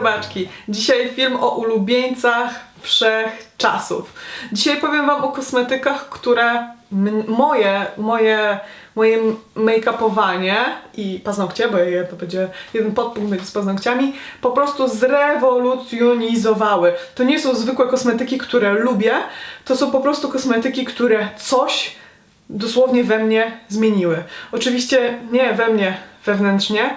robaczki. Dzisiaj film o ulubieńcach wszechczasów. Dzisiaj powiem wam o kosmetykach, które moje, moje, moje make-upowanie i paznokcie, bo to będzie jeden podpunkt będzie z paznokciami, po prostu zrewolucjonizowały. To nie są zwykłe kosmetyki, które lubię, to są po prostu kosmetyki, które coś dosłownie we mnie zmieniły. Oczywiście nie we mnie wewnętrznie,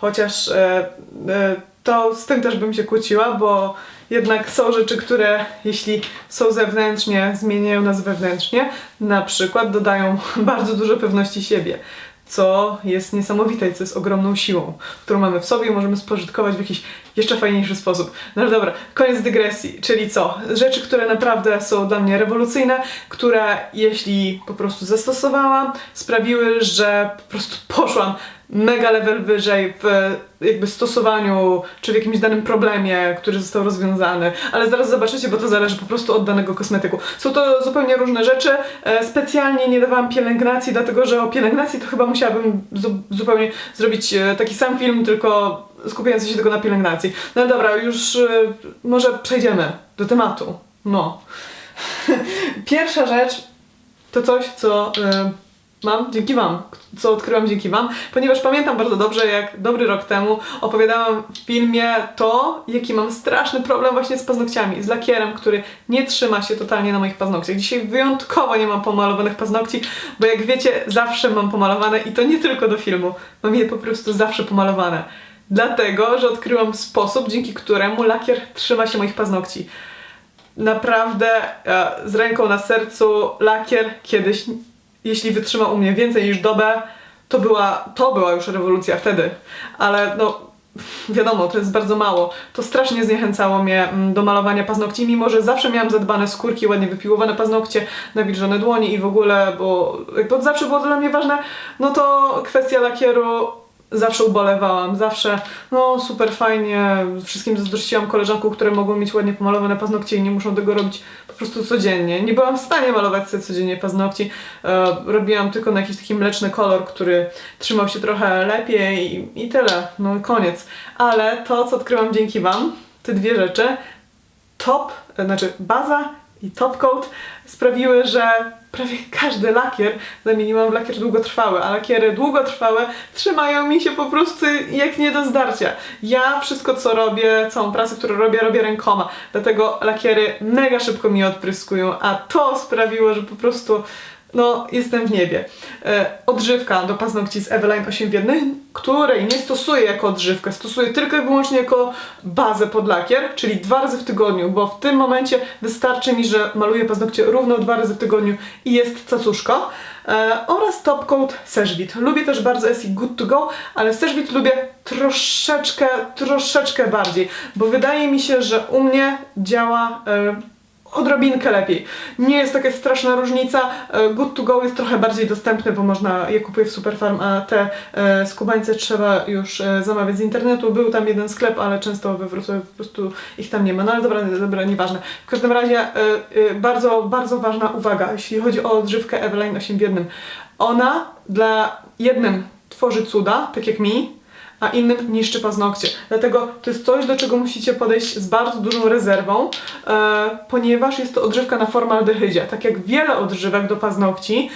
chociaż e, e, to z tym też bym się kłóciła, bo jednak są rzeczy, które jeśli są zewnętrznie, zmieniają nas wewnętrznie. Na przykład dodają bardzo dużo pewności siebie, co jest niesamowite i co jest ogromną siłą, którą mamy w sobie i możemy spożytkować w jakiś jeszcze fajniejszy sposób. No dobra, koniec dygresji, czyli co? Rzeczy, które naprawdę są dla mnie rewolucyjne, które jeśli po prostu zastosowałam, sprawiły, że po prostu poszłam mega level wyżej w jakby stosowaniu, czy w jakimś danym problemie, który został rozwiązany, ale zaraz zobaczycie, bo to zależy po prostu od danego kosmetyku. Są to zupełnie różne rzeczy. E, Specjalnie nie dawałam pielęgnacji, dlatego że o pielęgnacji to chyba musiałabym zu- zupełnie zrobić e, taki sam film, tylko skupiający się tylko na pielęgnacji. No dobra, już e, może przejdziemy do tematu. No. Pierwsza rzecz to coś, co e, mam? Dzięki Wam, co odkryłam dzięki Wam, ponieważ pamiętam bardzo dobrze, jak dobry rok temu opowiadałam w filmie to, jaki mam straszny problem właśnie z paznokciami, z lakierem, który nie trzyma się totalnie na moich paznokciach. Dzisiaj wyjątkowo nie mam pomalowanych paznokci, bo jak wiecie, zawsze mam pomalowane i to nie tylko do filmu, mam je po prostu zawsze pomalowane. Dlatego, że odkryłam sposób, dzięki któremu lakier trzyma się moich paznokci. Naprawdę e, z ręką na sercu lakier kiedyś, jeśli wytrzymał u mnie więcej niż dobę, to była, to była już rewolucja wtedy. Ale no, wiadomo, to jest bardzo mało. To strasznie zniechęcało mnie mm, do malowania paznokci, mimo że zawsze miałam zadbane skórki, ładnie wypiłowane paznokcie, nawilżone dłonie i w ogóle, bo jakby od zawsze było dla mnie ważne, no to kwestia lakieru zawsze ubolewałam, zawsze, no super fajnie, wszystkim zazdrościłam koleżankom, które mogą mieć ładnie pomalowane paznokcie i nie muszą tego robić po prostu codziennie. Nie byłam w stanie malować sobie codziennie paznokci, e, robiłam tylko na jakiś taki mleczny kolor, który trzymał się trochę lepiej i, i tyle, no koniec. Ale to, co odkryłam dzięki Wam, te dwie rzeczy, top, e, znaczy baza i top coat sprawiły, że prawie każdy lakier zamieniłam w lakier długotrwały, a lakiery długotrwałe trzymają mi się po prostu jak nie do zdarcia. Ja wszystko co robię, całą pracę, którą robię, robię rękoma, dlatego lakiery mega szybko mi odpryskują, a to sprawiło, że po prostu no, jestem w niebie. E, odżywka do paznokci z Eveline 8 w 1, której nie stosuję jako odżywkę, stosuję tylko i wyłącznie jako bazę pod lakier, czyli dwa razy w tygodniu, bo w tym momencie wystarczy mi, że maluję paznokcie równo dwa razy w tygodniu i jest cacuszko. E, oraz Top Coat Seshvit. Lubię też bardzo Essie Good To Go, ale Seshvit lubię troszeczkę, troszeczkę bardziej, bo wydaje mi się, że u mnie działa e, odrobinkę lepiej. Nie jest taka straszna różnica. E, Good to go jest trochę bardziej dostępny, bo można je kupuję w Superfarm, a te e, skubańce trzeba już e, zamawiać z internetu. Był tam jeden sklep, ale często we Wrocławiu po prostu ich tam nie ma. No ale dobra, dobra, nieważne. W każdym razie bardzo, bardzo ważna uwaga, jeśli chodzi o odżywkę Eveline 8 w 1. Ona dla jednym tworzy cuda, tak jak mi, a innym niszczy paznokcie. Dlatego to jest coś, do czego musicie podejść z bardzo dużą rezerwą, e, ponieważ jest to odżywka na formaldehydzie. Tak jak wiele odżywek do paznokci,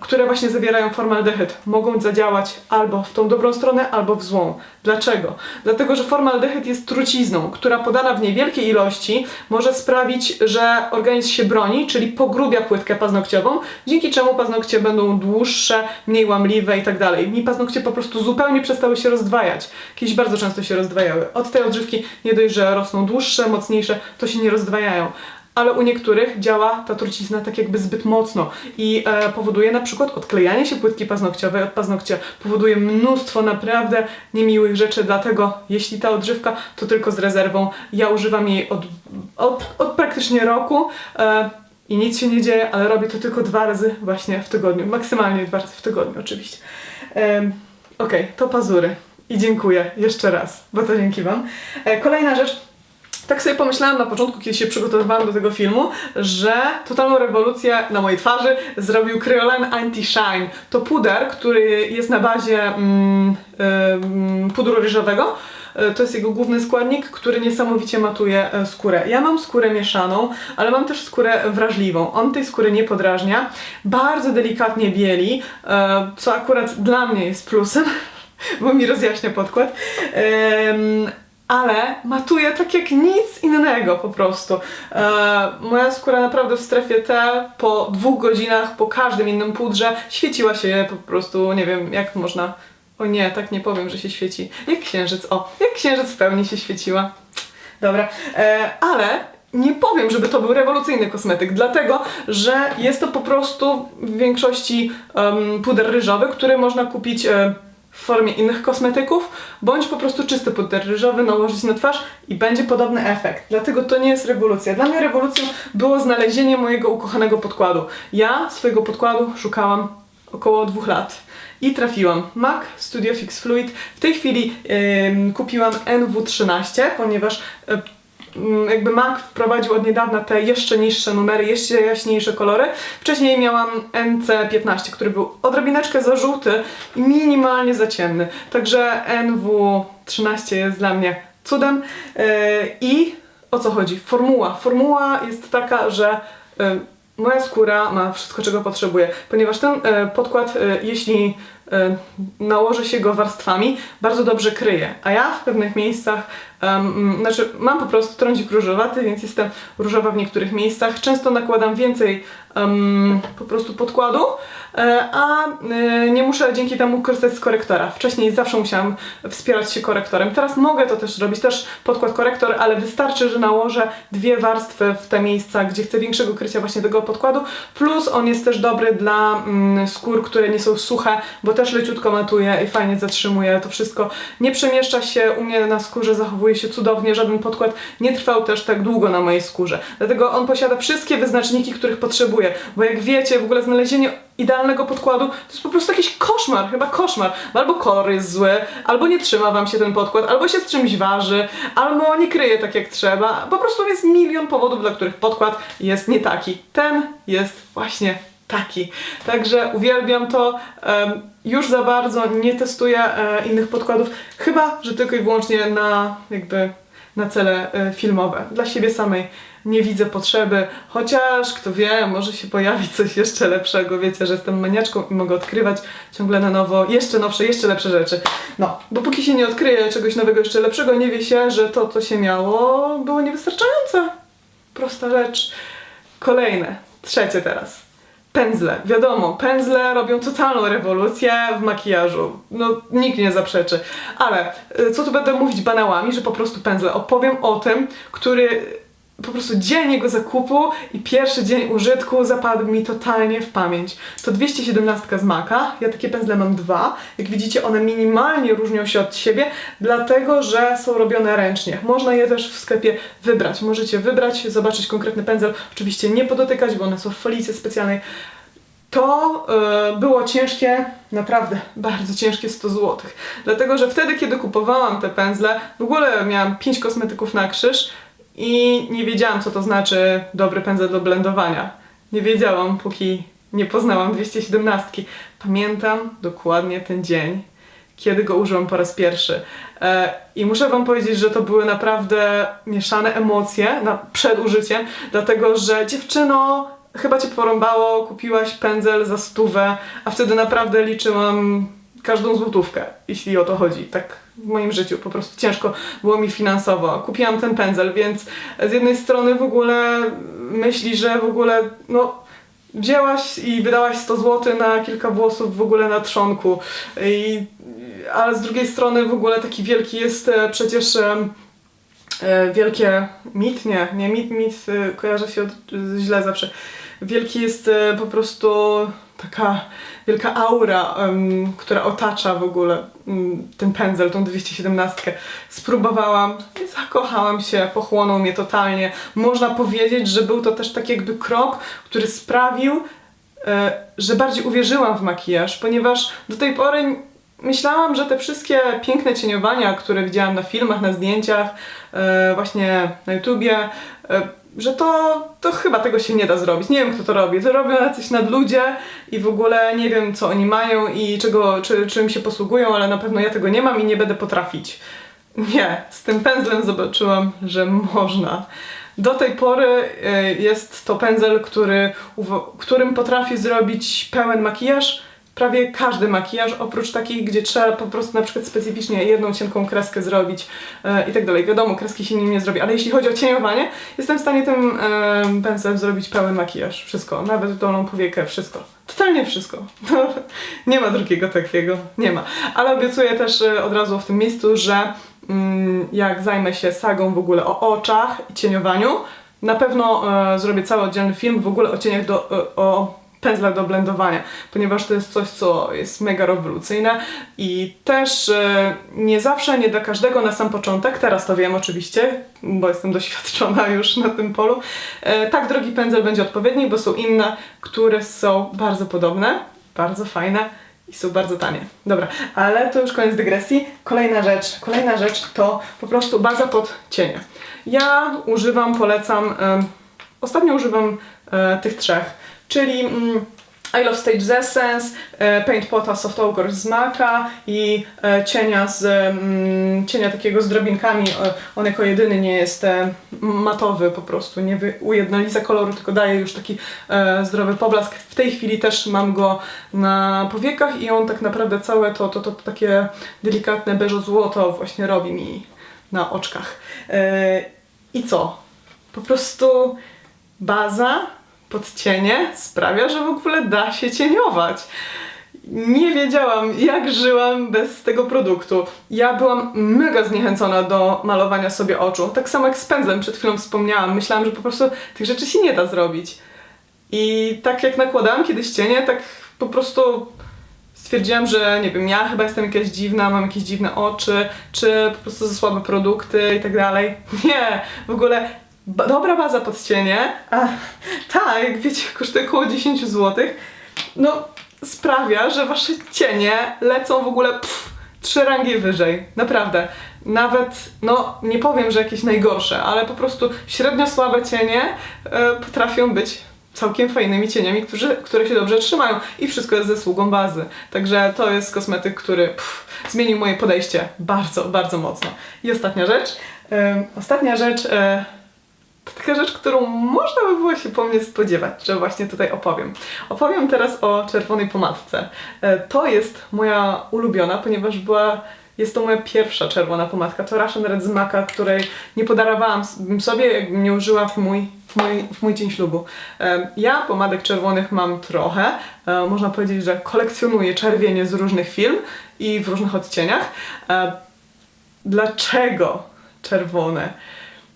które właśnie zawierają formaldehyd, mogą zadziałać albo w tą dobrą stronę, albo w złą. Dlaczego? Dlatego, że formaldehyd jest trucizną, która podana w niewielkiej ilości może sprawić, że organizm się broni, czyli pogrubia płytkę paznokciową, dzięki czemu paznokcie będą dłuższe, mniej łamliwe i tak. Mi paznokcie po prostu zupełnie przestały się rozdwajać. Kiedyś bardzo często się rozdwajały. Od tej odżywki nie dość, że rosną dłuższe, mocniejsze, to się nie rozdwajają. Ale u niektórych działa ta trucizna tak jakby zbyt mocno i e, powoduje na przykład odklejanie się płytki paznokciowej od paznokcia, powoduje mnóstwo naprawdę niemiłych rzeczy, dlatego jeśli ta odżywka, to tylko z rezerwą. Ja używam jej od, od, od praktycznie roku e, i nic się nie dzieje, ale robię to tylko dwa razy właśnie w tygodniu, maksymalnie dwa razy w tygodniu oczywiście. Em, Okej, to pazury. I dziękuję jeszcze raz, bo to dzięki Wam. E, kolejna rzecz, tak sobie pomyślałam na początku, kiedy się przygotowywałam do tego filmu, że totalną rewolucję na mojej twarzy zrobił Kryolan Anti-Shine. To puder, który jest na bazie mm, ym, pudru ryżowego, e, to jest jego główny składnik, który niesamowicie matuje e, skórę. Ja mam skórę mieszaną, ale mam też skórę wrażliwą. On tej skóry nie podrażnia, bardzo delikatnie bieli, e, co akurat dla mnie jest plusem, bo mi rozjaśnia podkład. Ale matuje tak jak nic innego po prostu. E, moja skóra naprawdę w strefie T po dwóch godzinach, po każdym innym pudrze świeciła się po prostu, nie wiem jak można. O nie, tak nie powiem, że się świeci. Jak księżyc, o, jak księżyc w pełni się świeciła. Dobra, e, ale nie powiem, żeby to był rewolucyjny kosmetyk, dlatego że jest to po prostu w większości em, puder ryżowy, który można kupić e, w formie innych kosmetyków, bądź po prostu czysty puder ryżowy nałożyć na twarz i będzie podobny efekt. Dlatego to nie jest rewolucja. Dla mnie rewolucją było znalezienie mojego ukochanego podkładu. Ja swojego podkładu szukałam około dwóch lat i trafiłam. MAC Studio Fix Fluid. W tej chwili em, kupiłam NW13, ponieważ e, jakby MAC wprowadził od niedawna te jeszcze niższe numery, jeszcze jaśniejsze kolory. Wcześniej miałam NC15, który był odrobineczkę za żółty i minimalnie za ciemny. Także NW13 jest dla mnie cudem. Yy, I o co chodzi? Formuła. Formuła jest taka, że yy, moja skóra ma wszystko, czego potrzebuje, ponieważ ten e, podkład, e, jeśli e, nałoży się go warstwami, bardzo dobrze kryje. A ja w pewnych miejscach, em, znaczy mam po prostu trądzik różowaty, więc jestem różowa w niektórych miejscach. Często nakładam więcej em, po prostu podkładu, a e, nie muszę dzięki temu korzystać z korektora. Wcześniej zawsze musiałam wspierać się korektorem. Teraz mogę to też robić, też podkład korektor, ale wystarczy, że nałożę dwie warstwy w te miejsca, gdzie chcę większego krycia właśnie tego podkładu. Plus on jest też dobry dla mm, skór, które nie są suche, bo też leciutko matuje i fajnie zatrzymuje to wszystko. Nie przemieszcza się u mnie na skórze, zachowuje się cudownie, żaden podkład nie trwał też tak długo na mojej skórze. Dlatego on posiada wszystkie wyznaczniki, których potrzebuję, bo jak wiecie, w ogóle znalezienie idealnego podkładu to jest po prostu jakiś koszmar, chyba koszmar. Bo Albo kolor jest zły, albo nie trzyma wam się ten podkład, albo się z czymś waży, albo nie kryje tak jak trzeba. Po prostu jest milion powodów, dla których podkład jest nie taki. Ten jest właśnie taki. Także uwielbiam to. Już za bardzo nie testuję e, innych podkładów, chyba że tylko i wyłącznie na jakby na cele e, filmowe. Dla siebie samej nie widzę potrzeby, chociaż kto wie, może się pojawi coś jeszcze lepszego. Wiecie, że jestem maniaczką i mogę odkrywać ciągle na nowo jeszcze nowsze, jeszcze lepsze rzeczy. No, bo póki się nie odkryje czegoś nowego, jeszcze lepszego, nie wie się, że to, co się miało, było niewystarczające. Prosta rzecz. Kolejne, trzecie teraz. Pędzle. Wiadomo, pędzle robią totalną rewolucję w makijażu. No, nikt nie zaprzeczy. Ale y, co tu będę mówić banałami, że po prostu pędzle. Opowiem o tym, który po prostu dzień jego zakupu i pierwszy dzień użytku zapadł mi totalnie w pamięć. To 217 z Maka. Ja takie pędzle mam dwa. Jak widzicie, one minimalnie różnią się od siebie, dlatego że są robione ręcznie. Można je też w sklepie wybrać. Możecie wybrać, zobaczyć konkretny pędzel. Oczywiście nie podotykać, bo one są w folice specjalnej. To y, było ciężkie, naprawdę bardzo ciężkie 100 zł. Dlatego, że wtedy, kiedy kupowałam te pędzle, w ogóle miałam 5 kosmetyków na krzyż i nie wiedziałam, co to znaczy dobry pędzel do blendowania. Nie wiedziałam, póki nie poznałam 217. Pamiętam dokładnie ten dzień, kiedy go użyłam po raz pierwszy. E, I muszę Wam powiedzieć, że to były naprawdę mieszane emocje na, przed użyciem, dlatego że dziewczyno, chyba Cię porąbało, kupiłaś pędzel za stówę, a wtedy naprawdę liczyłam każdą złotówkę, jeśli o to chodzi. Tak w moim życiu po prostu ciężko było mi finansowo. Kupiłam ten pędzel, więc z jednej strony w ogóle myśli, że w ogóle no wzięłaś i wydałaś 100 zł na kilka włosów w ogóle na trzonku. I, ale z drugiej strony w ogóle taki wielki jest e, przecież em, e, wielkie mit, nie, nie mit, mit e, kojarzy się od, źle zawsze. Wielki jest e, po prostu taka wielka aura, em, która otacza w ogóle mm, ten pędzel, tą 217. Spróbowałam, zakochałam się, pochłonął mnie totalnie. Można powiedzieć, że był to też tak jakby krok, który sprawił, e, że bardziej uwierzyłam w makijaż, ponieważ do tej pory myślałam, że te wszystkie piękne cieniowania, które widziałam na filmach, na zdjęciach, e, właśnie na YouTubie, e, że to, to chyba tego się nie da zrobić. Nie wiem, kto to robi. To robią jacyś nadludzie i w ogóle nie wiem, co oni mają i czego, czy, czym się posługują, ale na pewno ja tego nie mam i nie będę potrafić. Nie, z tym pędzlem zobaczyłam, że można. Do tej pory e, jest to pędzel, który, którym potrafi zrobić pełen makijaż. Prawie każdy makijaż, oprócz takich, gdzie trzeba po prostu na przykład specyficznie jedną cienką kreskę zrobić e, i tak dalej. Wiadomo, kreski się nim nie zrobi, ale jeśli chodzi o cieniowanie, jestem w stanie tym e, pędzlem zrobić pełen makijaż. Wszystko, nawet dolną powiekę, wszystko. Totalnie wszystko. nie ma drugiego takiego, nie ma. Ale obiecuję też e, od razu w tym miejscu, że mm, jak zajmę się sagą w ogóle o oczach i cieniowaniu, na pewno e, zrobię cały oddzielny film w ogóle o cieniach do, e, o pędzlach do blendowania, ponieważ to jest coś, co jest mega rewolucyjne i też e, nie zawsze, nie dla każdego na sam początek, teraz to wiem oczywiście, bo jestem doświadczona już na tym polu, e, tak drogi pędzel będzie odpowiedni, bo są inne, które są bardzo podobne, bardzo fajne i są bardzo tanie. Dobra, ale to już koniec dygresji. Kolejna rzecz, kolejna rzecz to po prostu baza pod cienie. Ja używam, polecam, em, ostatnio używam e, tych trzech, czyli mm, I Love Stage z Essence, e, Paint Pota Soft Ochre z Maka i e, cienia z mm, cienia takiego z drobinkami. E, on jako jedyny nie jest matowy po prostu, nie ujednolica koloru, tylko daje już taki zdrowy poblask. W tej chwili też mam go na powiekach i on tak naprawdę całe to, to, to, takie delikatne beżo-złoto właśnie robi mi na oczkach. I co? Po prostu baza pod cienie sprawia, że w ogóle da się cieniować. Nie wiedziałam, jak żyłam bez tego produktu. Ja byłam mega zniechęcona do malowania sobie oczu. Tak samo jak z pędzlem przed chwilą wspomniałam. Myślałam, że po prostu tych rzeczy się nie da zrobić. I tak jak nakładałam kiedyś cienie, tak po prostu stwierdziłam, że nie wiem, ja chyba jestem jakaś dziwna, mam jakieś dziwne oczy, czy po prostu za słabe produkty i tak dalej. Nie, w ogóle dobra baza pod cienie, a ta, jak wiecie, kosztuje około 10 zł, no sprawia, że wasze cienie lecą w ogóle pff, trzy rangi wyżej. Naprawdę. Nawet, no nie powiem, że jakieś najgorsze, ale po prostu średnio słabe cienie e, potrafią być całkiem fajnymi cieniami, którzy, które się dobrze trzymają i wszystko jest zasługą bazy. Także to jest kosmetyk, który pff, zmienił moje podejście bardzo, bardzo mocno. I ostatnia rzecz. Em, ostatnia rzecz e, to taka rzecz, którą można by było się po mnie spodziewać, że właśnie tutaj opowiem. Opowiem teraz o czerwonej pomadce. E, To jest moja ulubiona, ponieważ była jest to moja pierwsza czerwona pomadka. To Russian Red z Maka, której nie podarowałam sobie, jakbym nie użyła w mój, w mój, w mój dzień ślubu. E, Ja pomadek czerwonych mam trochę. E, Można powiedzieć, że kolekcjonuję czerwienie z różnych film i w różnych odcieniach. Dlaczego czerwone?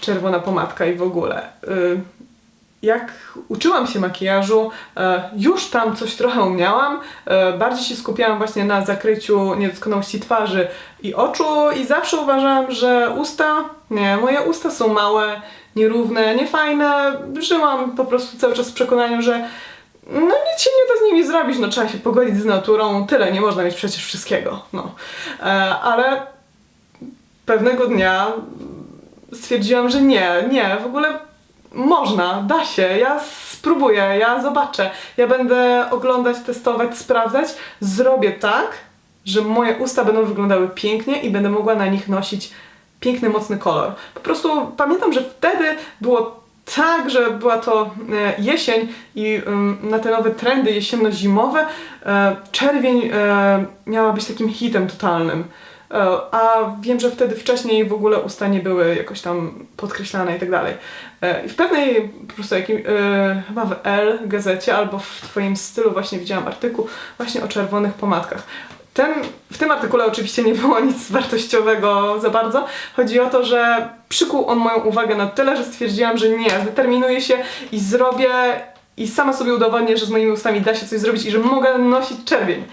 Czerwona pomadka i w ogóle. Y, jak uczyłam się makijażu, e, już tam coś trochę umiałam. e, Bardziej się skupiałam właśnie na zakryciu niedoskonałości twarzy i oczu i zawsze uważałam, że usta, nie, moje usta są małe, nierówne, niefajne. Żyłam po prostu cały czas w przekonaniu, że no nic się nie da z nimi zrobić, no trzeba się pogodzić z naturą, tyle, nie można mieć przecież wszystkiego, no. E, Ale pewnego dnia stwierdziłam, że nie, nie, w ogóle można, da się, ja spróbuję, ja zobaczę, ja będę oglądać, testować, sprawdzać, zrobię tak, że moje usta będą wyglądały pięknie i będę mogła na nich nosić piękny, mocny kolor. Po prostu pamiętam, że wtedy było tak, że była to e, jesień i na te nowe trendy jesienno-zimowe e, czerwień e, miała być takim hitem totalnym. E, A wiem, że wtedy wcześniej w ogóle usta nie były jakoś tam podkreślane i tak dalej. E, I w pewnej po prostu jakim, e, chyba w L gazecie albo w twoim stylu właśnie widziałam artykuł właśnie o czerwonych pomadkach. Ten, w tym artykule oczywiście nie było nic wartościowego za bardzo. Chodzi o to, że przykuł on moją uwagę na tyle, że stwierdziłam, że nie, zdeterminuję się i zrobię i sama sobie udowodnię, że z moimi ustami da się coś zrobić i że mogę nosić czerwień.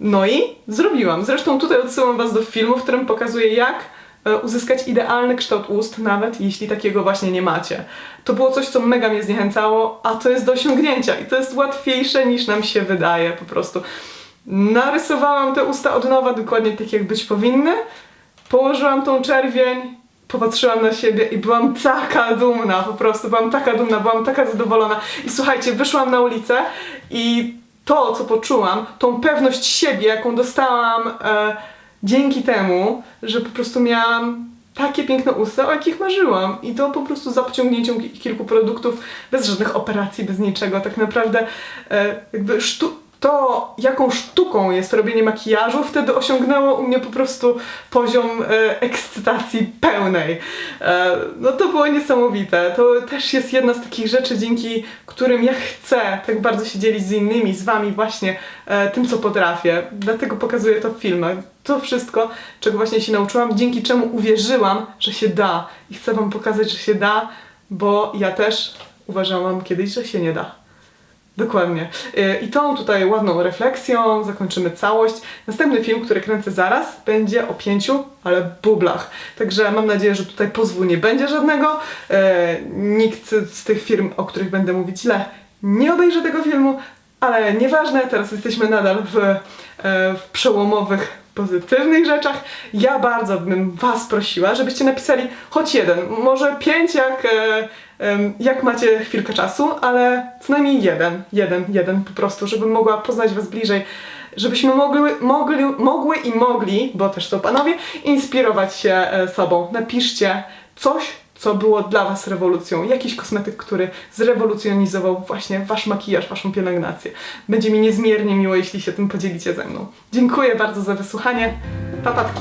No i zrobiłam. Zresztą tutaj odsyłam Was do filmu, w którym pokazuję jak e, uzyskać idealny kształt ust, nawet jeśli takiego właśnie nie macie. To było coś, co mega mnie zniechęcało, a to jest do osiągnięcia i to jest łatwiejsze niż nam się wydaje po prostu. Narysowałam te usta od nowa, dokładnie tak jak być powinny, położyłam tą czerwień, popatrzyłam na siebie i byłam taka dumna, po prostu byłam taka dumna, byłam taka zadowolona. I słuchajcie, wyszłam na ulicę i to, co poczułam, tą pewność siebie, jaką dostałam, e, dzięki temu, że po prostu miałam takie piękne usta, o jakich marzyłam. I to po prostu za pociągnięciem ki- kilku produktów, bez żadnych operacji, bez niczego. Tak naprawdę e, jakby sztu- to, jaką sztuką jest robienie makijażu, wtedy osiągnęło u mnie po prostu poziom e, ekscytacji pełnej. E, no to było niesamowite. To też jest jedna z takich rzeczy, dzięki którym ja chcę tak bardzo się dzielić z innymi, z wami właśnie e, tym, co potrafię. Dlatego pokazuję to w filmach. To wszystko, czego właśnie się nauczyłam, dzięki czemu uwierzyłam, że się da. I chcę wam pokazać, że się da, bo ja też uważałam kiedyś, że się nie da. Dokładnie. Y, I tą tutaj ładną refleksją zakończymy całość. Następny film, który kręcę zaraz, będzie o pięciu, ale bublach. Także mam nadzieję, że tutaj pozwu nie będzie żadnego. E, Nikt z tych firm, o których będę mówić źle, nie obejrzy tego filmu, ale nieważne, teraz jesteśmy nadal w, e, w przełomowych pozytywnych rzeczach. Ja bardzo bym Was prosiła, żebyście napisali choć jeden, może pięć, jak, e, em, jak macie chwilkę czasu, ale co najmniej jeden, jeden, jeden po prostu, żebym mogła poznać Was bliżej, żebyśmy mogły, mogli, mogły i mogli, bo też są panowie, inspirować się e, sobą. Napiszcie coś, co było dla Was rewolucją. Jakiś kosmetyk, który zrewolucjonizował właśnie Wasz makijaż, Waszą pielęgnację. Będzie mi niezmiernie miło, jeśli się tym podzielicie ze mną. Dziękuję bardzo za wysłuchanie. Papatki.